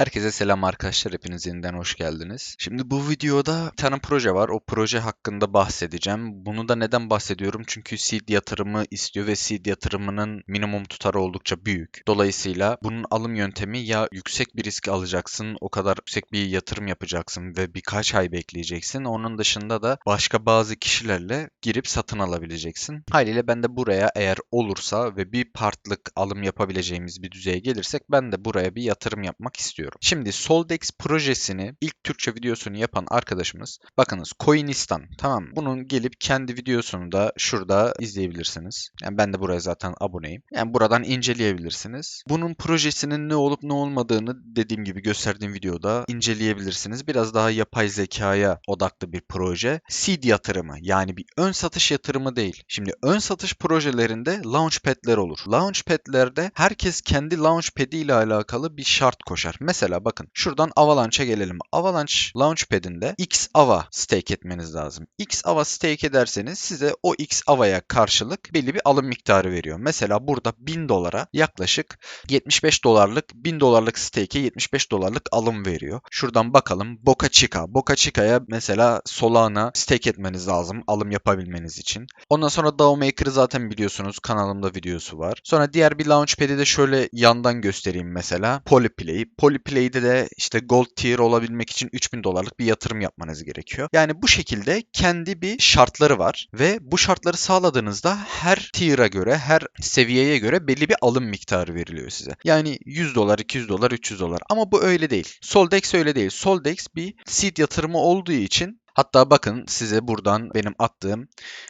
Herkese selam arkadaşlar. Hepiniz yeniden hoş geldiniz. Şimdi bu videoda bir tane proje var. O proje hakkında bahsedeceğim. Bunu da neden bahsediyorum? Çünkü seed yatırımı istiyor ve seed yatırımının minimum tutarı oldukça büyük. Dolayısıyla bunun alım yöntemi ya yüksek bir risk alacaksın, o kadar yüksek bir yatırım yapacaksın ve birkaç ay bekleyeceksin. Onun dışında da başka bazı kişilerle girip satın alabileceksin. Haliyle ben de buraya eğer olursa ve bir partlık alım yapabileceğimiz bir düzeye gelirsek ben de buraya bir yatırım yapmak istiyorum. Şimdi Soldex projesini ilk Türkçe videosunu yapan arkadaşımız bakınız Coinistan tamam? Bunun gelip kendi videosunu da şurada izleyebilirsiniz. Yani ben de buraya zaten aboneyim. Yani buradan inceleyebilirsiniz. Bunun projesinin ne olup ne olmadığını dediğim gibi gösterdiğim videoda inceleyebilirsiniz. Biraz daha yapay zekaya odaklı bir proje. Seed yatırımı yani bir ön satış yatırımı değil. Şimdi ön satış projelerinde launchpad'ler olur. Launchpad'lerde herkes kendi launchpad'i ile alakalı bir şart koşar. Mesela bakın şuradan Avalanche'a gelelim. Avalanche Launchpad'inde X Ava stake etmeniz lazım. X Ava stake ederseniz size o X Ava'ya karşılık belli bir alım miktarı veriyor. Mesela burada 1000 dolara yaklaşık 75 dolarlık 1000 dolarlık stake'e 75 dolarlık alım veriyor. Şuradan bakalım Boca Chica. Boca Chica'ya mesela Solana stake etmeniz lazım alım yapabilmeniz için. Ondan sonra DAO Maker'ı zaten biliyorsunuz kanalımda videosu var. Sonra diğer bir launchpad'i de şöyle yandan göstereyim mesela. Polyplay. Polyplay'de de işte gold tier olabilmek için 3000 dolarlık bir yatırım yapmanız gerekiyor. Yani bu şekilde kendi bir şartları var ve bu şartları sağladığınızda her tier'a göre, her seviyeye göre belli bir alım miktarı veriliyor size. Yani 100 dolar, 200 dolar, 300 dolar ama bu öyle değil. Soldex öyle değil. Soldex bir seed yatırımı olduğu için Hatta bakın size buradan benim attığım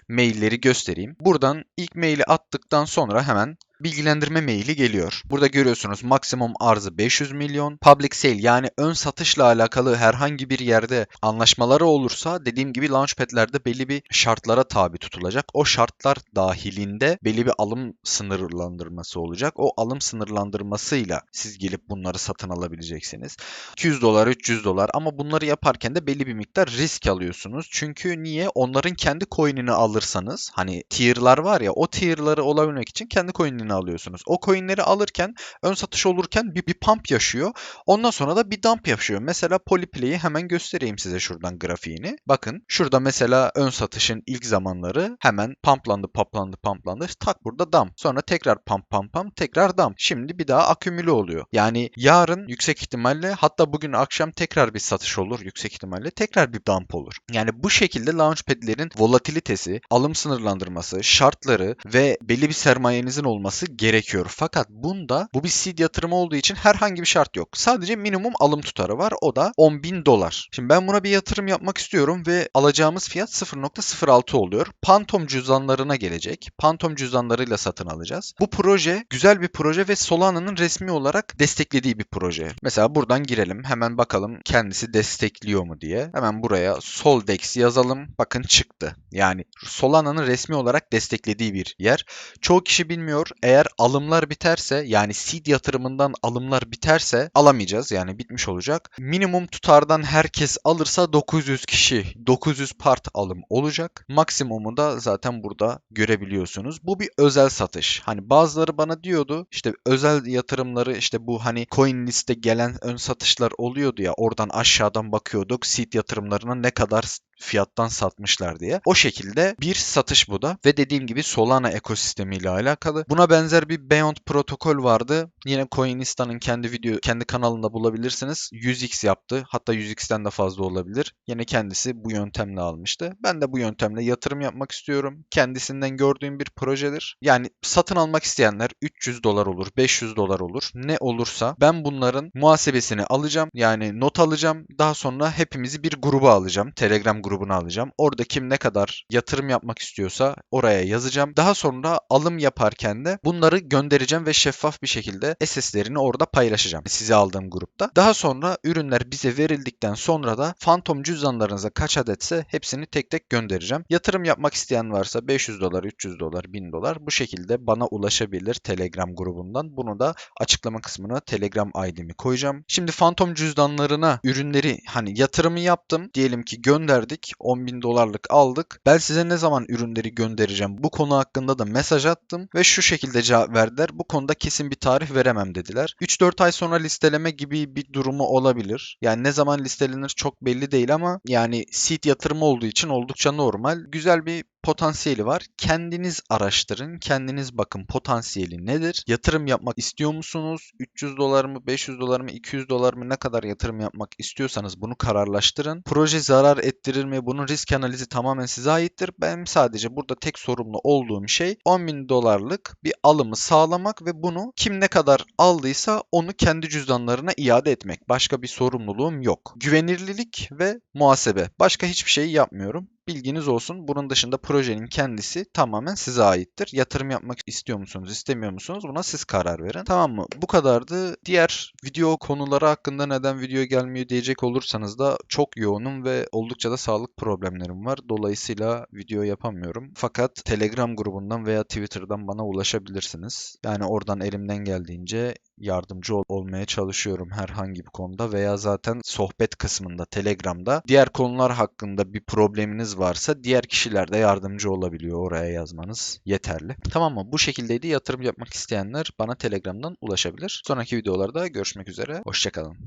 mailleri göstereyim. Buradan ilk maili attıktan sonra hemen bilgilendirme maili geliyor. Burada görüyorsunuz maksimum arzı 500 milyon. Public sale yani ön satışla alakalı herhangi bir yerde anlaşmaları olursa dediğim gibi launchpad'lerde belli bir şartlara tabi tutulacak. O şartlar dahilinde belli bir alım sınırlandırması olacak. O alım sınırlandırmasıyla siz gelip bunları satın alabileceksiniz. 200 dolar, 300 dolar ama bunları yaparken de belli bir miktar risk alıyorsunuz. Çünkü niye? Onların kendi coin'ini alırsanız hani tier'lar var ya o tier'ları olabilmek için kendi coin'ini alıyorsunuz. O coin'leri alırken ön satış olurken bir, bir pump yaşıyor. Ondan sonra da bir dump yaşıyor. Mesela Polyplay'i hemen göstereyim size şuradan grafiğini. Bakın şurada mesela ön satışın ilk zamanları hemen pumplandı, pumplandı, pumplandı. Tak burada dump. Sonra tekrar pump, pump, pump, tekrar dump. Şimdi bir daha akümüle oluyor. Yani yarın yüksek ihtimalle hatta bugün akşam tekrar bir satış olur yüksek ihtimalle. Tekrar bir dump olur. Yani bu şekilde launchpad'lerin volatilitesi, alım sınırlandırması, şartları ve belli bir sermayenizin olması gerekiyor. Fakat bunda bu bir seed yatırımı olduğu için herhangi bir şart yok. Sadece minimum alım tutarı var. O da 10.000 dolar. Şimdi ben buna bir yatırım yapmak istiyorum ve alacağımız fiyat 0.06 oluyor. Phantom cüzdanlarına gelecek. Phantom cüzdanlarıyla satın alacağız. Bu proje güzel bir proje ve Solana'nın resmi olarak desteklediği bir proje. Mesela buradan girelim. Hemen bakalım kendisi destekliyor mu diye. Hemen buraya Soldex yazalım. Bakın çıktı. Yani Solana'nın resmi olarak desteklediği bir yer. Çoğu kişi bilmiyor. Eğer alımlar biterse yani seed yatırımından alımlar biterse alamayacağız. Yani bitmiş olacak. Minimum tutardan herkes alırsa 900 kişi 900 part alım olacak. Maksimumu da zaten burada görebiliyorsunuz. Bu bir özel satış. Hani bazıları bana diyordu işte özel yatırımları işte bu hani coin liste gelen ön satışlar oluyordu ya oradan aşağıdan bakıyorduk seed yatırımlarına ne kadar fiyattan satmışlar diye. O şekilde bir satış bu da ve dediğim gibi Solana ekosistemiyle alakalı. Buna benzer bir Beyond protokol vardı. Yine Coinistan'ın kendi video kendi kanalında bulabilirsiniz. 100x yaptı. Hatta 100x'ten de fazla olabilir. Yine kendisi bu yöntemle almıştı. Ben de bu yöntemle yatırım yapmak istiyorum. Kendisinden gördüğüm bir projedir. Yani satın almak isteyenler 300 dolar olur, 500 dolar olur. Ne olursa ben bunların muhasebesini alacağım. Yani not alacağım. Daha sonra hepimizi bir gruba alacağım. Telegram grubuna alacağım. Orada kim ne kadar yatırım yapmak istiyorsa oraya yazacağım. Daha sonra alım yaparken de bunları göndereceğim ve şeffaf bir şekilde SS'lerini orada paylaşacağım. Size aldığım grupta. Daha sonra ürünler bize verildikten sonra da Phantom cüzdanlarınıza kaç adetse hepsini tek tek göndereceğim. Yatırım yapmak isteyen varsa 500 dolar, 300 dolar, 1000 dolar bu şekilde bana ulaşabilir Telegram grubundan. Bunu da açıklama kısmına Telegram ID'mi koyacağım. Şimdi Phantom cüzdanlarına ürünleri hani yatırımı yaptım. Diyelim ki gönderdik verdik. 10 bin dolarlık aldık. Ben size ne zaman ürünleri göndereceğim bu konu hakkında da mesaj attım ve şu şekilde cevap verdiler. Bu konuda kesin bir tarih veremem dediler. 3-4 ay sonra listeleme gibi bir durumu olabilir. Yani ne zaman listelenir çok belli değil ama yani seed yatırımı olduğu için oldukça normal. Güzel bir potansiyeli var. Kendiniz araştırın, kendiniz bakın potansiyeli nedir? Yatırım yapmak istiyor musunuz? 300 dolar mı, 500 dolar mı, 200 dolar mı ne kadar yatırım yapmak istiyorsanız bunu kararlaştırın. Proje zarar ettirir mi? Bunun risk analizi tamamen size aittir. Ben sadece burada tek sorumlu olduğum şey 10 bin dolarlık bir alımı sağlamak ve bunu kim ne kadar aldıysa onu kendi cüzdanlarına iade etmek. Başka bir sorumluluğum yok. Güvenirlilik ve muhasebe. Başka hiçbir şey yapmıyorum. Bilginiz olsun. Bunun dışında projenin kendisi tamamen size aittir. Yatırım yapmak istiyor musunuz, istemiyor musunuz? Buna siz karar verin. Tamam mı? Bu kadardı. Diğer video konuları hakkında neden video gelmiyor diyecek olursanız da çok yoğunum ve oldukça da sağlık problemlerim var. Dolayısıyla video yapamıyorum. Fakat Telegram grubundan veya Twitter'dan bana ulaşabilirsiniz. Yani oradan elimden geldiğince yardımcı ol- olmaya çalışıyorum herhangi bir konuda veya zaten sohbet kısmında Telegram'da diğer konular hakkında bir probleminiz varsa diğer kişiler de yardımcı olabiliyor oraya yazmanız yeterli. Tamam mı? Bu şekildeydi. Yatırım yapmak isteyenler bana Telegram'dan ulaşabilir. Sonraki videolarda görüşmek üzere. Hoşçakalın.